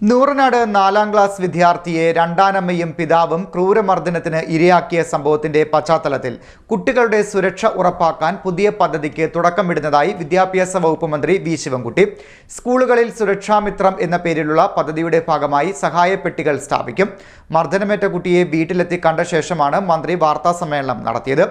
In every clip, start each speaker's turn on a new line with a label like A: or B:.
A: നൂറനാട് നാലാം ക്ലാസ് വിദ്യാർത്ഥിയെ രണ്ടാനമ്മയും പിതാവും ക്രൂരമർദ്ദനത്തിന് ഇരയാക്കിയ സംഭവത്തിന്റെ പശ്ചാത്തലത്തിൽ കുട്ടികളുടെ സുരക്ഷ ഉറപ്പാക്കാൻ പുതിയ പദ്ധതിക്ക് തുടക്കമിടുന്നതായി വിദ്യാഭ്യാസ വകുപ്പ് മന്ത്രി വി ശിവൻകുട്ടി. സ്കൂളുകളിൽ സുരക്ഷാമിത്രം എന്ന പേരിലുള്ള പദ്ധതിയുടെ ഭാഗമായി സഹായ പെട്ടികൾ സ്ഥാപിക്കും. മർദ്ദനമേറ്റ കുട്ടിയെ വീട്ടിലെത്തി കണ്ട ശേഷമാണ് മന്ത്രി വാർത്താസമ്മേളനം നടത്തിയത്.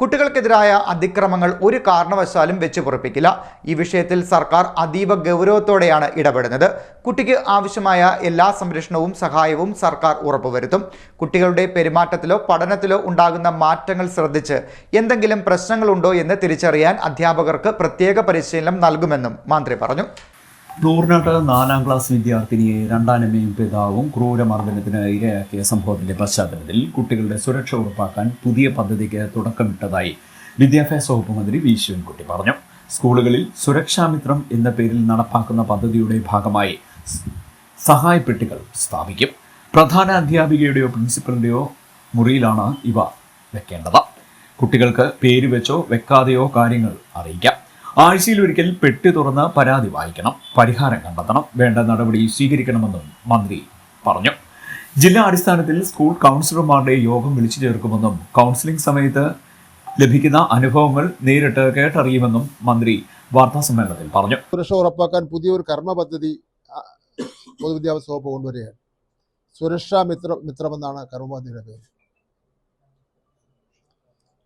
A: കുട്ടികൾക്കെതിരായ അതിക്രമങ്ങൾ ഒരു കാരണവശാലും വെച്ചു പൊറപ്പിക്കില്ല. ഈ വിഷയത്തിൽ സർക്കാർ അതീവ ഗൗരവത്തോടെയാണ് ഇടപെടുന്നത്. കുട്ടിക്ക് ആവശ്യമായ എല്ലാ സംരക്ഷണവും സഹായവും സർക്കാർ ഉറപ്പുവരുത്തും. കുട്ടികളുടെ പെരുമാറ്റത്തിലോ പഠനത്തിലോ ഉണ്ടാകുന്ന മാറ്റങ്ങൾ ശ്രദ്ധിച്ച് എന്തെങ്കിലും പ്രശ്നങ്ങളുണ്ടോ എന്ന് തിരിച്ചറിയാൻ അധ്യാപകർക്ക് പ്രത്യേക പരിശീലനം നൽകുമെന്നും മന്ത്രി പറഞ്ഞു.
B: നൂറിനാട്ട് നാലാം ക്ലാസ് വിദ്യാർത്ഥിനിയെ രണ്ടാനമ്മയും പിതാവും ക്രൂരമർദ്ദനത്തിന് ഇരയാക്കിയ സംഭവത്തിന്റെ പശ്ചാത്തലത്തിൽ കുട്ടികളുടെ സുരക്ഷ ഉറപ്പാക്കാൻ പുതിയ പദ്ധതിക്ക് തുടക്കമിട്ടതായി വിദ്യാഭ്യാസ വകുപ്പ് മന്ത്രി വി ശിവൻകുട്ടി പറഞ്ഞു. സ്കൂളുകളിൽ സുരക്ഷാമിത്രം എന്ന പേരിൽ നടപ്പാക്കുന്ന പദ്ധതിയുടെ ഭാഗമായി സഹായപ്പെട്ടികൾ സ്ഥാപിക്കും. പ്രധാന അധ്യാപികയുടെയോ പ്രിൻസിപ്പലിന്റെയോ മുറിയിലാണ് ഇവ വെക്കേണ്ടത്. കുട്ടികൾക്ക് പേര് വെച്ചോ വെക്കാതെയോ കാര്യങ്ങൾ അറിയിക്കാം. ആഴ്ചയിൽ ഒരിക്കൽ പെട്ടി തുറന്ന് പരാതി വായിക്കണം. പരിഹാരം കണ്ടെത്തണം. വേണ്ട നടപടി സ്വീകരിക്കണമെന്നും മന്ത്രി പറഞ്ഞു. ജില്ലാ അടിസ്ഥാനത്തിൽ സ്കൂൾ കൗൺസിലർമാരുടെ യോഗം വിളിച്ചു ചേർക്കുമെന്നും കൗൺസിലിംഗ് സമയത്ത് ലഭിക്കുന്ന അനുഭവങ്ങൾ നേരിട്ട് കേട്ടറിയുമെന്നും മന്ത്രി വാർത്താസമ്മേളനത്തിൽ പറഞ്ഞു.
C: സുരക്ഷ ഉറപ്പാക്കാൻ പുതിയൊരു കർമ്മ പദ്ധതി പൊതുവിദ്യാഭ്യാസ വകുപ്പ് കൊണ്ടുവരികയാണ്. സുരക്ഷാ മിത്ര മിത്രമെന്നാണ് കർമ്മ പദ്ധതിയുടെ പേര്.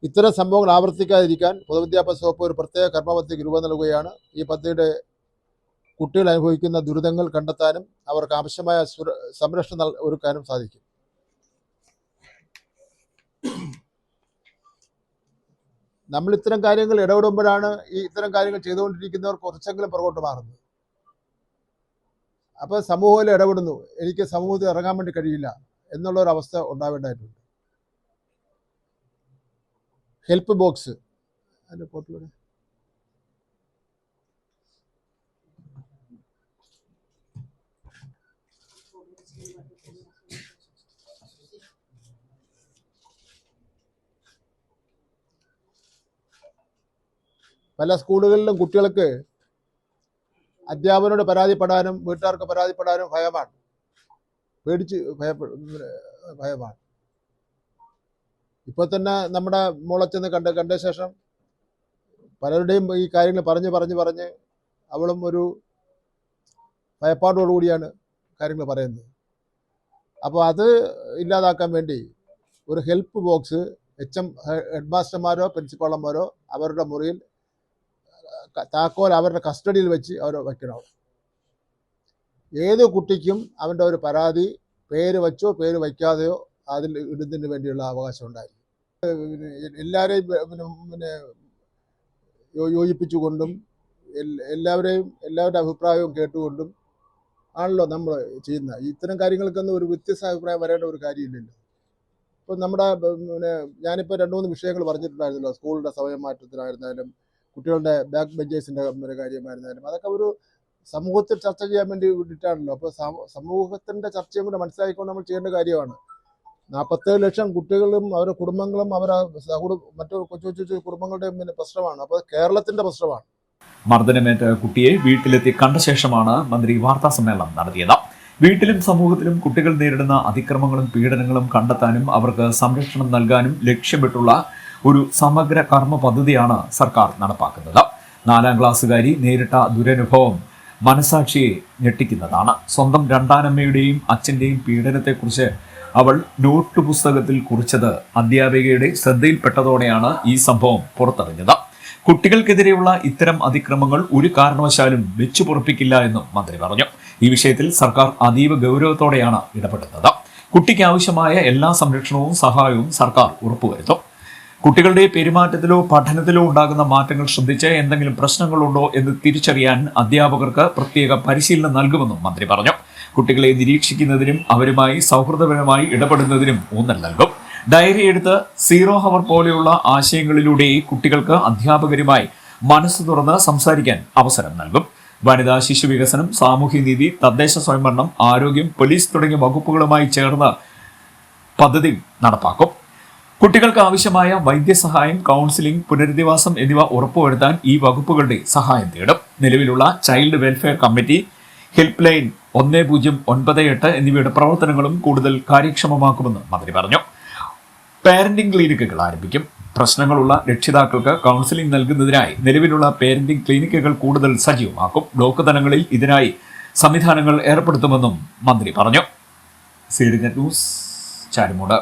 C: ഇത്തരം സംഭവങ്ങൾ ആവർത്തിക്കാതിരിക്കാൻ പൊതുവിദ്യാഭ്യാസ വകുപ്പ് ഒരു പ്രത്യേക കർമ്മപദ്ധതിക്ക് രൂപം നൽകുകയാണ്. ഈ പദ്ധതിയുടെ കുട്ടികൾ അനുഭവിക്കുന്ന ദുരിതങ്ങൾ കണ്ടെത്താനും അവർക്ക് ആവശ്യമായ സുര സംരക്ഷണം ഒരുക്കാനും സാധിക്കും. നമ്മൾ ഇത്തരം കാര്യങ്ങൾ ഇടപെടുമ്പോഴാണ് ഈ ഇത്തരം കാര്യങ്ങൾ ചെയ്തുകൊണ്ടിരിക്കുന്നവർ കുറച്ചെങ്കിലും പുറകോട്ട് മാറുന്നത്. അപ്പോൾ സമൂഹത്തിൽ ഇടപെടുന്നു. എനിക്ക് സമൂഹത്തിൽ ഇറങ്ങാൻ വേണ്ടി കഴിയില്ല എന്നുള്ള ഒരു അവസ്ഥ ഉണ്ടാവേണ്ടതായിട്ടുണ്ട്. ഹെൽപ്പ് ബോക്സ് അതിന്റെ പോർട്ടിലൂടെ പല സ്കൂളുകളിലും കുട്ടികൾക്ക് അധ്യാപകനോട് പരാതിപ്പെടാനും വീട്ടുകാർക്ക് പരാതിപ്പെടാനും ഭയമാണ്. പേടിച്ച് ഭയപ്പെടും ഭയമാണ്. ഇപ്പോൾ തന്നെ നമ്മുടെ മോളെ ചെന്ന് കണ്ട കണ്ട ശേഷം പലരുടെയും ഈ കാര്യങ്ങൾ പറഞ്ഞ് പറഞ്ഞ് പറഞ്ഞ് അവളും ഒരു ഭയപ്പാടോടുകൂടിയാണ് കാര്യങ്ങൾ പറയുന്നത്. അപ്പോൾ അത് ഇല്ലാതാക്കാൻ വേണ്ടി ഒരു help box H M head മാസ്റ്റർമാരോ പ്രിൻസിപ്പാളന്മാരോ അവരുടെ മുറിയിൽ താക്കോൽ അവരുടെ കസ്റ്റഡിയിൽ വെച്ച് അവർ വയ്ക്കണം. ഏത് കുട്ടിക്കും അവന്റെ ഒരു പരാതി പേര് വെച്ചോ പേര് വയ്ക്കാതെയോ അതിൽ ഇടുന്നതിന് വേണ്ടിയുള്ള അവകാശം ഉണ്ടായി എല്ലാവരെയും പിന്നെ യോജിപ്പിച്ചുകൊണ്ടും എല്ലാവരെയും എല്ലാവരുടെ അഭിപ്രായവും കേട്ടുകൊണ്ടും ആണല്ലോ നമ്മൾ ചെയ്യുന്നത്. ഇത്തരം കാര്യങ്ങൾക്കൊന്നും ഒരു വ്യത്യസ്ത അഭിപ്രായം വരേണ്ട ഒരു കാര്യമില്ലല്ലോ. ഇപ്പം നമ്മുടെ പിന്നെ ഞാനിപ്പോൾ രണ്ട് മൂന്ന് വിഷയങ്ങൾ പറഞ്ഞിട്ടുണ്ടായിരുന്നല്ലോ. സ്കൂളിന്റെ സമയം മാറ്റത്തിനായിരുന്നാലും കുട്ടികളുടെ ബാക്ക് ബെഞ്ചേഴ്സിന്റെ ഒരു കാര്യമായിരുന്നാലും അതൊക്കെ ഒരു സമൂഹത്തിൽ ചർച്ച ചെയ്യാൻ വേണ്ടി വിട്ടിട്ടാണല്ലോ. അപ്പോൾ സമൂഹത്തിന്റെ ചർച്ചയും കൂടെ മനസ്സിലാക്കിക്കൊണ്ട് നമ്മൾ ചെയ്യേണ്ട കാര്യമാണ്. നാൽപ്പത്തേഴ് ലക്ഷം കുട്ടികളും അവരുടെ കുടുംബങ്ങളും അവരുടെ സഹകുടു മറ്റു കൊച്ചു കൊച്ചു കുടുംബങ്ങളുടെയും പിന്നെ പ്രശ്നമാണ്. അപ്പോൾ കേരളത്തിന്റെ പ്രശ്നമാണ്.
B: മർദ്ദനമേറ്റ കുട്ടിയെ വീട്ടിലെത്തി കണ്ട ശേഷമാണ് മന്ത്രി വാർത്താ സമ്മേളനം നടത്തിയത്. വീട്ടിലും സമൂഹത്തിലും കുട്ടികൾ നേരിടുന്ന അതിക്രമങ്ങളും പീഡനങ്ങളും കണ്ടെത്താനും അവർക്ക് സംരക്ഷണം നൽകാനും ലക്ഷ്യമിട്ടുള്ള ഒരു സമഗ്ര കർമ്മ പദ്ധതിയാണ് സർക്കാർ നടപ്പാക്കുന്നത്. നാലാം ക്ലാസ്സുകാരി നേരിട്ട ദുരനുഭവം മനസാക്ഷിയെ ഞെട്ടിക്കുന്നതാണ്. സ്വന്തം രണ്ടാനമ്മയുടെയും അച്ഛന്റെയും പീഡനത്തെക്കുറിച്ച് അവൾ നോട്ട് പുസ്തകത്തിൽ കുറിച്ചത് അധ്യാപികയുടെ ശ്രദ്ധയിൽപ്പെട്ടതോടെയാണ് ഈ സംഭവം പുറത്തറിഞ്ഞത്. കുട്ടികൾക്കെതിരെയുള്ള ഇത്തരം അതിക്രമങ്ങൾ ഒരു കാരണവശാലും വെച്ചു പൊറപ്പിക്കില്ല എന്നും മന്ത്രി പറഞ്ഞു. ഈ വിഷയത്തിൽ സർക്കാർ അതീവ ഗൗരവത്തോടെയാണ് ഇടപെടുന്നത്. കുട്ടിക്ക് ആവശ്യമായ എല്ലാ സംരക്ഷണവും സഹായവും സർക്കാർ ഉറപ്പുവരുത്തും. കുട്ടികളുടെ പെരുമാറ്റത്തിലോ പഠനത്തിലോ ഉണ്ടാകുന്ന മാറ്റങ്ങൾ ശ്രദ്ധിച്ച് എന്തെങ്കിലും പ്രശ്നങ്ങളുണ്ടോ എന്ന് തിരിച്ചറിയാൻ അധ്യാപകർക്ക് പ്രത്യേക പരിശീലനം നൽകുമെന്നും മന്ത്രി പറഞ്ഞു. കുട്ടികളെ നിരീക്ഷിക്കുന്നതിനും അവരുമായി സൗഹൃദപരമായി ഇടപെടുന്നതിനും ഊന്നൽ നൽകും. ഡയറി എടുത്ത് സീറോ ഹവർ പോലെയുള്ള ആശയങ്ങളിലൂടെ കുട്ടികൾക്ക് അധ്യാപകരുമായി മനസ്സ് തുറന്ന് സംസാരിക്കാൻ അവസരം നൽകും. വനിതാ ശിശു വികസനം സാമൂഹ്യനീതി തദ്ദേശ സ്വയംഭരണം ആരോഗ്യം പോലീസ് തുടങ്ങിയ വകുപ്പുകളുമായി ചേർന്ന് പദ്ധതി നടപ്പാക്കും. കുട്ടികൾക്ക് ആവശ്യമായ വൈദ്യസഹായം കൗൺസിലിംഗ് പുനരധിവാസം എന്നിവ ഉറപ്പുവരുത്താൻ ഈ വകുപ്പുകളുടെ സഹായം തേടും. നിലവിലുള്ള child welfare committee help line ഒന്ന് പൂജ്യം ഒൻപത് എട്ട് എന്നിവയുടെ പ്രവർത്തനങ്ങളും കൂടുതൽ കാര്യക്ഷമമാക്കുമെന്ന് മന്ത്രി പറഞ്ഞു. പാരന്റിംഗ് ക്ലിനിക്കുകൾ ആരംഭിക്കും. പ്രശ്നങ്ങളുള്ള രക്ഷിതാക്കൾക്ക് കൗൺസിലിംഗ് നൽകുന്നതിനായി നിലവിലുള്ള പാരന്റിംഗ് ക്ലിനിക്കുകൾ കൂടുതൽ സജീവമാക്കും. ബ്ലോക്ക് തലങ്ങളിൽ ഇതിനായി സംവിധാനങ്ങൾ ഏർപ്പെടുത്തുമെന്നും മന്ത്രി പറഞ്ഞു. Seeding news Charimood